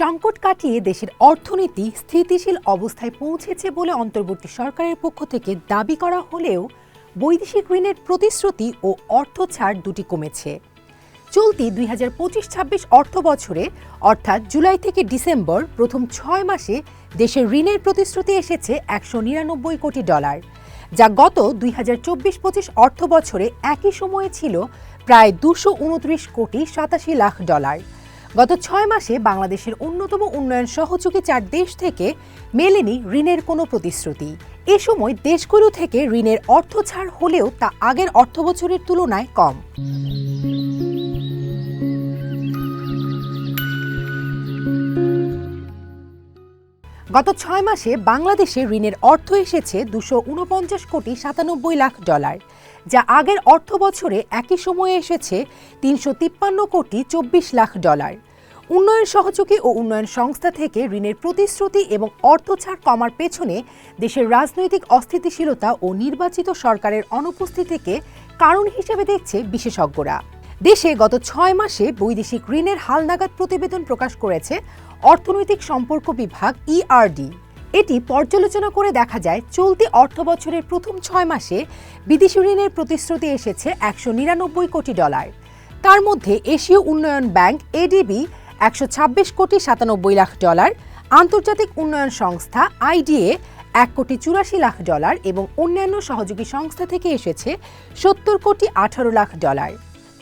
সংকট কাটিয়ে দেশের অর্থনীতি স্থিতিশীল অবস্থায় পৌঁছেছে বলে অন্তর্বর্তী সরকারের পক্ষ থেকে দাবি করা হলেও বৈদেশিক ঋণের প্রতিশ্রুতি ও অর্থ ছাড় দুটি কমেছে। চলতি দুই হাজার পঁচিশ ছাব্বিশ অর্থ বছরে, অর্থাৎ জুলাই থেকে ডিসেম্বর প্রথম ছয় মাসে দেশের ঋণের প্রতিশ্রুতি এসেছে একশো নিরানব্বই কোটি ডলার, যা গত দুই হাজার চব্বিশ পঁচিশ অর্থ বছরে একই সময়ে ছিল প্রায় দুশো উনত্রিশ কোটি সাতাশি লাখ ডলার। গত ছয় মাসে বাংলাদেশের অন্যতম উন্নয়ন সহযোগী চার দেশ থেকে মেলেনি ঋণের কোনো প্রতিশ্রুতি। এ সময় দেশগুলো থেকে ঋণের অর্থ ছাড় হলেও তা আগের অর্থবছরের তুলনায় কম। গত ছয় মাসে বাংলাদেশে ঋণের অর্থ এসেছে দুশো উনপঞ্চাশ কোটি সাতানব্বই লাখ ডলার, যা আগের অর্থ বছরে একই সময়ে এসেছে তিনশো তিপ্পান্ন কোটি চব্বিশ লাখ ডলার। উন্নয়ন সহযোগী ও উন্নয়ন সংস্থা থেকে ঋণের প্রতিশ্রুতি এবং অর্থ ছাড় কমার পেছনে দেশের রাজনৈতিক অস্থিতিশীলতা ও নির্বাচিত সরকারের অনুপস্থিতিকে কারণ হিসেবে দেখছে বিশেষজ্ঞরা। দেশে গত ছয় মাসে বৈদেশিক ঋণের হালনাগাদ প্রতিবেদন প্রকাশ করেছে অর্থনৈতিক সম্পর্ক বিভাগ ইআরডি এটি পর্যালোচনা করে দেখা যায়, চলতি অর্থ বছরের প্রথম ছয় মাসে বিদেশি ঋণের প্রতিশ্রুতি এসেছে একশো নিরানব্বই কোটি ডলার। তার মধ্যে এশীয় উন্নয়ন ব্যাংক এডিবি একশো ছাব্বিশ কোটি সাতানব্বই লাখ ডলার, আন্তর্জাতিক উন্নয়ন সংস্থা আইডিএ এক কোটি চুরাশি লাখ ডলার এবং অন্যান্য সহযোগী সংস্থা থেকে এসেছে সত্তর কোটি আঠারো লাখ ডলার।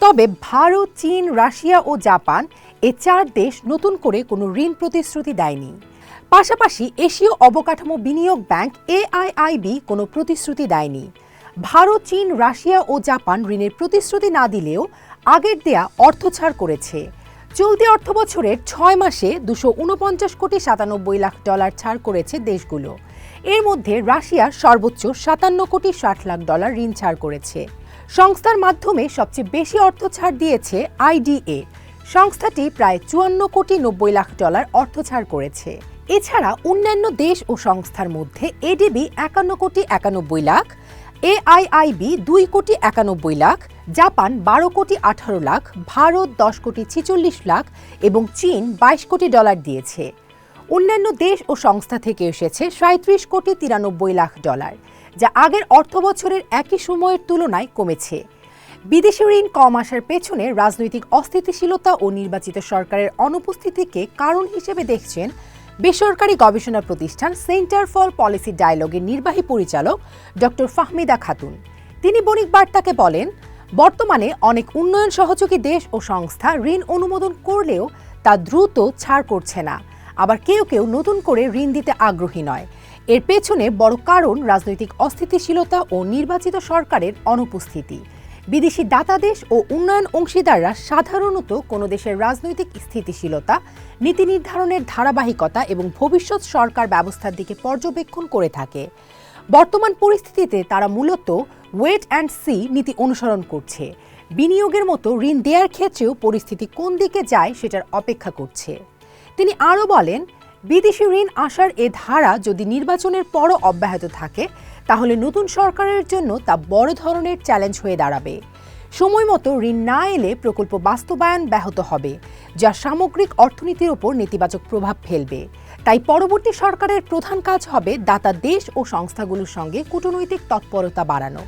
তবে ভারত, চীন, রাশিয়া ও জাপান এ চার দেশ নতুন করে কোনো ঋণ প্রতিশ্রুতি দেয়নি। পাশাপাশি এশীয় অবকাঠামো বিনিয়োগ ব্যাংক এআইআইবি কোনো প্রতিশ্রুতি দেয়নি। ভারত, চীন, রাশিয়া ও জাপান ঋণের প্রতিশ্রুতি না দিলেও আগের দেয়া অর্থ ছাড় করেছে। চলতি অর্থবছরের ছয় মাসে দুশো উনপঞ্চাশ কোটি সাতানব্বই লাখ ডলার ছাড় করেছে দেশগুলো। এর মধ্যে রাশিয়া সর্বোচ্চ সাতান্ন কোটি ষাট লাখ ডলার ঋণ ছাড় করেছে। সংস্থার মাধ্যমে সবচেয়ে বেশি অর্থ ছাড় দিয়েছে আইডিএ। সংস্থাটি প্রায় চুয়ান্ন কোটি নব্বই লাখ ডলার অর্থ ছাড় করেছে। এছাড়া অন্যান্য দেশ ও সংস্থার মধ্যে এডিবি একান্ন কোটি একানব্বই লাখ, এআইআইবি দুই কোটি একানব্বই লাখ, জাপান বারো কোটি আঠারো লাখ, ভারত দশ কোটি ছিচল্লিশ লাখ এবং চীন বাইশ কোটি ডলার দিয়েছে। অন্যান্য দেশ ও সংস্থা থেকে এসেছে সাঁত্রিশ কোটি তিরানব্বই লাখ ডলার। যা আগের অর্থ বছরের একই সময়ের তুলনায় কমেছে। বিদেশি ঋণ কম আসার পেছনে রাজনৈতিক অস্থিতিশীলতা ও নির্বাচিত সরকারের অনুপস্থিতিকে কারণ হিসেবে দেখছেন বেসরকারি গবেষণা প্রতিষ্ঠান সেন্টার ফর পলিসি ডায়ালগের নির্বাহী পরিচালক ডক্টর ফাহমিদা খাতুন। তিনি বণিক বার্তাকে বলেন, বর্তমানে অনেক উন্নয়ন সহযোগী দেশ ও সংস্থা ঋণ অনুমোদন করলেও তা দ্রুত ছাড় করছে না। আবার কেউ কেউ নতুন করে ঋণ দিতে আগ্রহী নয়। এর পেছনে বড় কারণ রাজনৈতিক অস্থিতিশীলতা ও নির্বাচিত সরকারের অনুপস্থিতি। বিদেশি দাতা দেশ ও উন্নয়ন অংশীদাররা সাধারণত কোনো দেশের রাজনৈতিক স্থিতিশীলতা, নীতি নির্ধারণের ধারাবাহিকতা এবং ভবিষ্যৎ সরকার ব্যবস্থার দিকে পর্যবেক্ষণ করে থাকে। বর্তমান পরিস্থিতিতে তারা মূলত ওয়েট অ্যান্ড সি নীতি অনুসরণ করছে। বিনিয়োগের মতো ঋণ দেওয়ার ক্ষেত্রেও পরিস্থিতি কোন দিকে যায় সেটার অপেক্ষা করছে। তিনি আরও বলেন বিদেশি ঋণ আসার এ ধারা যদি নির্বাচনের পরও অব্যাহত থাকে, তাহলে নতুন সরকারের জন্য তা বড় ধরনের চ্যালেঞ্জ হয়ে দাঁড়াবে। সময় মতো ঋণ না এলে প্রকল্প বাস্তবায়ন ব্যাহত হবে, যা সামগ্রিক অর্থনীতির ওপর নেতিবাচক প্রভাব ফেলবে। তাই পরবর্তী সরকারের প্রধান কাজ হবে দাতা দেশ ও সংস্থাগুলোর সঙ্গে কূটনৈতিক তৎপরতা বাড়ানো।